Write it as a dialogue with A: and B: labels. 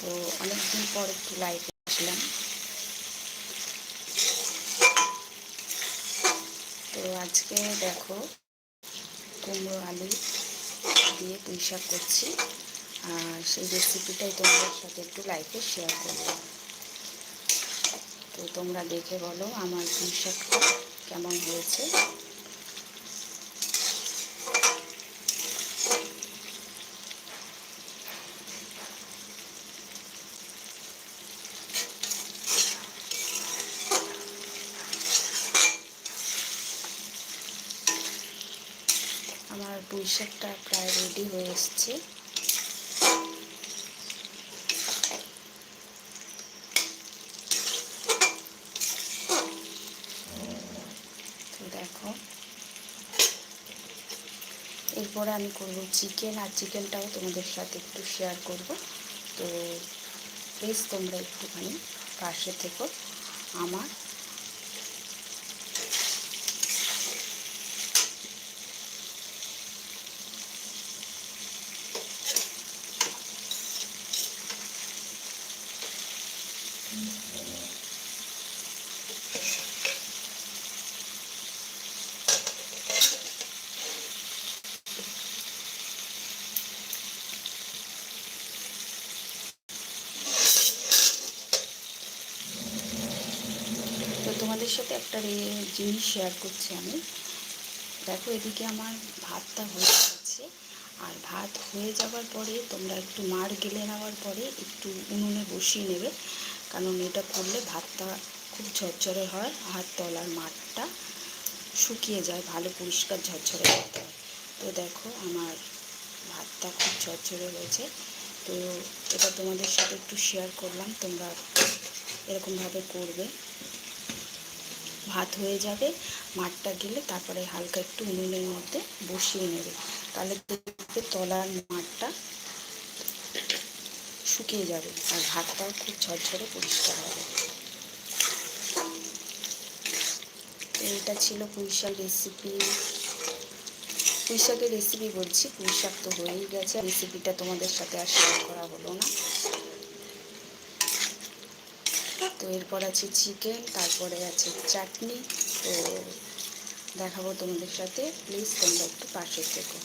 A: তো অনেকদিন পর একটু লাইভে আসলাম। তো আজকে দেখো কুমড়ো আলু দিয়ে পুঁই শাক করছি। আর সেই রেসিপিটাই তোমাদের সাথে একটু লাইভে শেয়ার করব। তো তোমরা দেখে বলো আমার পুঁই শাকটা কেমন হয়েছে। আমার পুঁই শাকটা প্রায় রেডি হয়ে এসছে। দেখো, এরপরে আমি করব চিকেন আর চিকেনটাও তোমাদের সাথে একটু শেয়ার করব। তো প্লিজ তোমরা একটুখানি পাশে থেকো। আমার তো তোমাদের সাথে একটা জিনিস শেয়ার করছি আমি। দেখো, এদিকে আমার ভাতটা হয়ে যাচ্ছে আর ভাত হয়ে যাওয়ার পরে তোমরা একটু মার গেলে নেওয়ার পরে একটু উনুনে বসিয়ে নেবে। কারণ এটা করলে ভাতটা খুব ঝরঝরে হয় হাত তলার মাঠটা শুকিয়ে যায়, ভালো পরিষ্কার ঝরঝরে করতে হয়। তো দেখো, আমার ভাতটা খুব ঝরঝরে হয়েছে। তো এটা তোমাদের সাথে একটু শেয়ার করলাম, তোমরা এরকমভাবে করবে। ভাত হয়ে যাবে, মাঠটা গেলে তারপরে হালকা একটু উনুনের মধ্যে বসিয়ে নেবে। তাহলে দেখবে তলার মাঠটা শুকিয়ে যাবে আর ভাতটাও খুব ঝরঝরে পরিষ্কার হবে। এটা ছিল পুঁইশাক রেসিপি পুঁইশাকের রেসিপি বলছি পুঁইশাক তো হয়েই গেছে। রেসিপিটা তোমাদের সাথে আর শেয়ার করা হলো না। তো এরপর আছে চিকেন, তারপরে আছে চাটনি তো দেখাবো তোমাদের সাথে। প্লিজ তোমরা একটু পাশে থেকো।